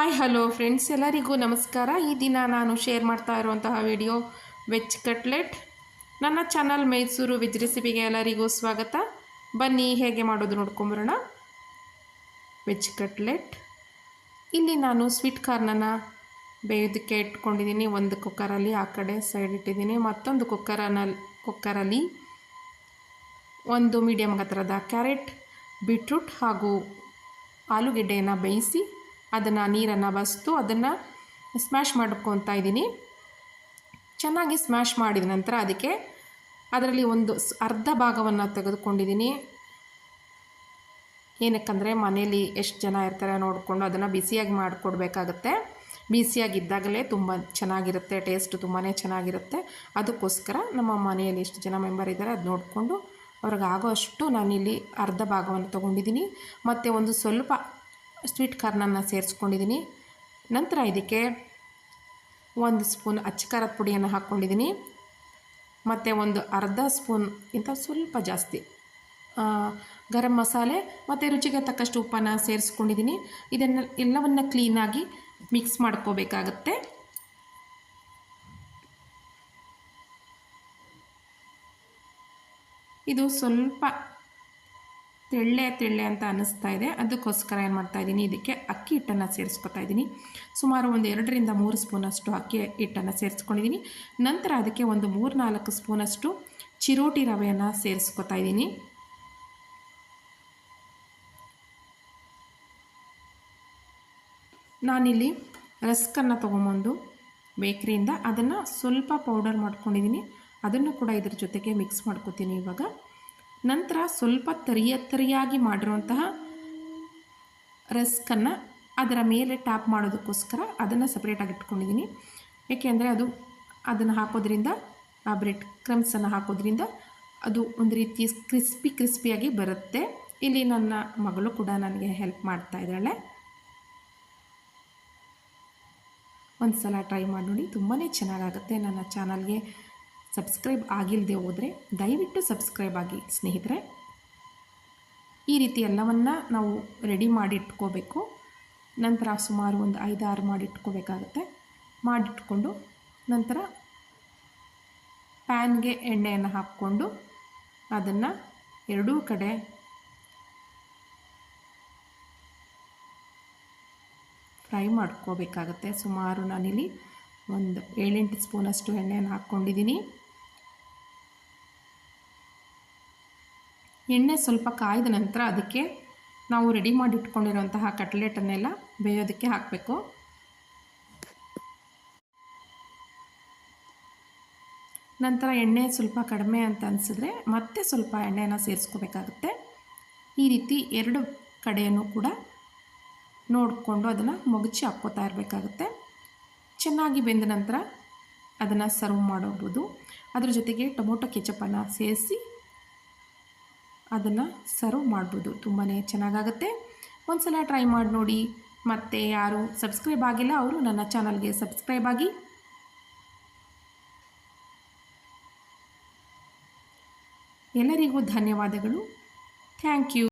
Hi, hello friends, ಎಲ್ಲರಿಗೂ ನಮಸ್ಕಾರ. ಈ ದಿನ ನಾನು ಶೇರ್ ಮಾಡ್ತಾ ಇರುವಂತಹ ವಿಡಿಯೋ ವೆಜ್ ಕಟ್ಲೆಟ್. ನನ್ನ ಚಾನಲ್ ಮೈಸೂರು ವೆಜ್ ರೆಸಿಪಿಗೆ ಎಲ್ಲರಿಗೂ ಸ್ವಾಗತ. ಬನ್ನಿ, ಹೇಗೆ ಮಾಡೋದು ನೋಡ್ಕೊಂಬರೋಣ. Veg cutlet. ಇಲ್ಲಿ ನಾನು ಸ್ವೀಟ್ ಕಾರ್ನನ್ನು ಬೇಯೋದಕ್ಕೆ ಇಟ್ಕೊಂಡಿದ್ದೀನಿ. ಒಂದು ಕುಕ್ಕರಲ್ಲಿ ಆ ಕಡೆ ಸೈಡ್ ಇಟ್ಟಿದ್ದೀನಿ. ಮತ್ತೊಂದು ಕುಕ್ಕರನಲ್ಲಿ ಕುಕ್ಕರಲ್ಲಿ ಒಂದು ಮೀಡಿಯಮ್ ಗಾತ್ರದ ಕ್ಯಾರೆಟ್, ಬೀಟ್ರೂಟ್ ಹಾಗೂ ಆಲೂಗೆಡ್ಡೆಯನ್ನು ಬೇಯಿಸಿ ಅದನ್ನು ನೀರನ್ನು ಬಸ್ತು, ಅದನ್ನು ಸ್ಮ್ಯಾಶ್ ಮಾಡ್ಕೊತ ಇದ್ದೀನಿ. ಚೆನ್ನಾಗಿ ಸ್ಮ್ಯಾಶ್ ಮಾಡಿದ ನಂತರ ಅದಕ್ಕೆ ಅದರಲ್ಲಿ ಒಂದು ಅರ್ಧ ಭಾಗವನ್ನು ತೆಗೆದುಕೊಂಡಿದ್ದೀನಿ. ಏನಕ್ಕಂದರೆ ಮನೇಲಿ ಎಷ್ಟು ಜನ ಇರ್ತಾರೆ ನೋಡಿಕೊಂಡು ಅದನ್ನು ಬಿಸಿಯಾಗಿ ಮಾಡಿಕೊಡ್ಬೇಕಾಗತ್ತೆ. ಬಿಸಿಯಾಗಿದ್ದಾಗಲೇ ತುಂಬ ಚೆನ್ನಾಗಿರುತ್ತೆ, ಟೇಸ್ಟ್ ತುಂಬಾ ಚೆನ್ನಾಗಿರುತ್ತೆ. ಅದಕ್ಕೋಸ್ಕರ ನಮ್ಮ ಮನೆಯಲ್ಲಿ ಎಷ್ಟು ಜನ ಮೆಂಬರ್ ಇದ್ದಾರೆ, ಅದು ನೋಡಿಕೊಂಡು ಅವ್ರಿಗೆ ಆಗೋ ಅಷ್ಟು ನಾನಿಲ್ಲಿ ಅರ್ಧ ಭಾಗವನ್ನು ತೊಗೊಂಡಿದ್ದೀನಿ. ಮತ್ತು ಒಂದು ಸ್ವಲ್ಪ ಸ್ವೀಟ್ ಕಾರ್ನನ್ನು ಸೇರಿಸ್ಕೊಂಡಿದ್ದೀನಿ. ನಂತರ ಇದಕ್ಕೆ ಒಂದು ಸ್ಪೂನ್ ಅಚ್ಚ ಖಾರದ ಪುಡಿಯನ್ನು ಹಾಕ್ಕೊಂಡಿದ್ದೀನಿ. ಮತ್ತು ಒಂದು ಅರ್ಧ ಸ್ಪೂನ್ ಇಂಥ ಸ್ವಲ್ಪ ಜಾಸ್ತಿ ಗರಂ ಮಸಾಲೆ ಮತ್ತು ರುಚಿಗೆ ತಕ್ಕಷ್ಟು ಉಪ್ಪನ್ನು ಸೇರಿಸ್ಕೊಂಡಿದ್ದೀನಿ. ಇದನ್ನು ಎಲ್ಲವನ್ನು ಕ್ಲೀನಾಗಿ ಮಿಕ್ಸ್ ಮಾಡ್ಕೋಬೇಕಾಗತ್ತೆ. ಇದು ಸ್ವಲ್ಪ ತೆಳ್ಳೆ ತೆಳ್ಳೆ ಅಂತ ಅನ್ನಿಸ್ತಾ ಇದೆ. ಅದಕ್ಕೋಸ್ಕರ ಏನು ಮಾಡ್ತಾ ಇದ್ದೀನಿ, ಇದಕ್ಕೆ ಅಕ್ಕಿ ಹಿಟ್ಟನ್ನು ಸೇರಿಸ್ಕೊತಾ ಇದ್ದೀನಿ. ಸುಮಾರು ಒಂದು ಎರಡರಿಂದ ಮೂರು ಸ್ಪೂನಷ್ಟು ಅಕ್ಕಿ ಹಿಟ್ಟನ್ನು ಸೇರಿಸ್ಕೊಂಡಿದ್ದೀನಿ. ನಂತರ ಅದಕ್ಕೆ ಒಂದು ಮೂರು ನಾಲ್ಕು ಸ್ಪೂನಷ್ಟು ಚಿರೋಟಿ ರವೆಯನ್ನು ಸೇರಿಸ್ಕೊತಾ ಇದ್ದೀನಿ. ನಾನಿಲ್ಲಿ ರಸ್ಕನ್ನು ತೊಗೊಂಬಂದು ಬೇಕ್ರಿಯಿಂದ ಅದನ್ನು ಸ್ವಲ್ಪ ಪೌಡರ್ ಮಾಡ್ಕೊಂಡಿದ್ದೀನಿ. ಅದನ್ನು ಕೂಡ ಇದ್ರ ಜೊತೆಗೆ ಮಿಕ್ಸ್ ಮಾಡ್ಕೊತೀನಿ ಇವಾಗ. ನಂತರ ಸ್ವಲ್ಪ ತರಿಯ ತರಿಯಾಗಿ ಮಾಡಿರುವಂತಹ ರಸ್ಕನ್ನು ಅದರ ಮೇಲೆ ಟ್ಯಾಪ್ ಮಾಡೋದಕ್ಕೋಸ್ಕರ ಅದನ್ನು ಸಪ್ರೇಟಾಗಿ ಇಟ್ಕೊಂಡಿದ್ದೀನಿ. ಏಕೆಂದರೆ ಅದು ಅದನ್ನು ಹಾಕೋದ್ರಿಂದ, ಆ ಬ್ರೆಡ್ ಕ್ರಮ್ಸನ್ನು ಹಾಕೋದ್ರಿಂದ ಅದು ಒಂದು ರೀತಿ ಕ್ರಿಸ್ಪಿ ಕ್ರಿಸ್ಪಿಯಾಗಿ ಬರುತ್ತೆ. ಇಲ್ಲಿ ನನ್ನ ಮಗಳು ಕೂಡ ನನಗೆ ಹೆಲ್ಪ್ ಮಾಡ್ತಾ ಇದ್ದಾಳೆ. ಒಂದು ಸಲ ಟ್ರೈ ಮಾಡಿ ನೋಡಿ ತುಂಬಾ ಚೆನ್ನಾಗಾಗುತ್ತೆ. ನನ್ನ ಚಾನಲ್ಗೆ ಸಬ್ಸ್ಕ್ರೈಬ್ ಆಗಿಲ್ಲದೆ ಹೋದರೆ ದಯವಿಟ್ಟು ಸಬ್ಸ್ಕ್ರೈಬ್ ಆಗಿ, ಸ್ನೇಹಿತರೆ. ಈ ರೀತಿ ಎಲ್ಲವನ್ನು ನಾವು ರೆಡಿ ಮಾಡಿ ಇಟ್ಕೋಬೇಕು. ನಂತರ ಸುಮಾರು ಒಂದು ಐದಾರು ಮಾಡಿ ಇಟ್ಕೋಬೇಕಾಗತ್ತೆ. ಮಾಡಿಟ್ಕೊಂಡು ನಂತರ ಪ್ಯಾನ್ಗೆ ಎಣ್ಣೆಯನ್ನು ಹಾಕ್ಕೊಂಡು ಅದನ್ನು ಎರಡೂ ಕಡೆ ಫ್ರೈ ಮಾಡ್ಕೋಬೇಕಾಗತ್ತೆ ಸುಮಾರು ನಾನಿಲ್ಲಿ. ಒಂದು ಏಳೆಂಟು ಸ್ಪೂನಷ್ಟು ಎಣ್ಣೆಯನ್ನು ಹಾಕ್ಕೊಂಡಿದ್ದೀನಿ. ಎಣ್ಣೆ ಸ್ವಲ್ಪ ಕಾಯ್ದ ನಂತರ ಅದಕ್ಕೆ ನಾವು ರೆಡಿ ಮಾಡಿ ಇಟ್ಕೊಂಡಿರುವಂತಹ ಕಟ್ಲೆಟನ್ನೆಲ್ಲ ಬೇಯೋದಕ್ಕೆ ಹಾಕಬೇಕು. ನಂತರ ಎಣ್ಣೆ ಸ್ವಲ್ಪ ಕಡಿಮೆ ಅಂತ ಅನಿಸಿದ್ರೆ ಮತ್ತೆ ಸ್ವಲ್ಪ ಎಣ್ಣೆನ ಸೇರಿಸ್ಕೋಬೇಕಾಗುತ್ತೆ. ಈ ರೀತಿ ಎರಡು ಕಡೆಯನ್ನು ಕೂಡ ನೋಡಿಕೊಂಡು ಅದನ್ನು ಮೊಗಚಿ ಹಾಕ್ಕೋತಾ ಇರಬೇಕಾಗುತ್ತೆ. ಚೆನ್ನಾಗಿ ಬೆಂದ ನಂತರ ಅದನ್ನು ಸರ್ವ್ ಮಾಡಬಹುದು. ಅದ್ರ ಜೊತೆಗೆ ಟೊಮೊಟೊ ಕೆಚಪನ್ನು ಸೇರಿಸಿ ಅದನ್ನು ಸರ್ವ್ ಮಾಡ್ಬೋದು ತುಂಬಾ ಚೆನ್ನಾಗಾಗುತ್ತೆ. ಒಂದು ಸಲ ಟ್ರೈ ಮಾಡಿ ನೋಡಿ. ಮತ್ತು ಯಾರು ಸಬ್ಸ್ಕ್ರೈಬ್ ಆಗಿಲ್ಲ, ಅವರು ನನ್ನ ಚಾನಲ್ಗೆ ಸಬ್ಸ್ಕ್ರೈಬ್ ಆಗಿ. ಎಲ್ಲರಿಗೂ ಧನ್ಯವಾದಗಳು. Thank you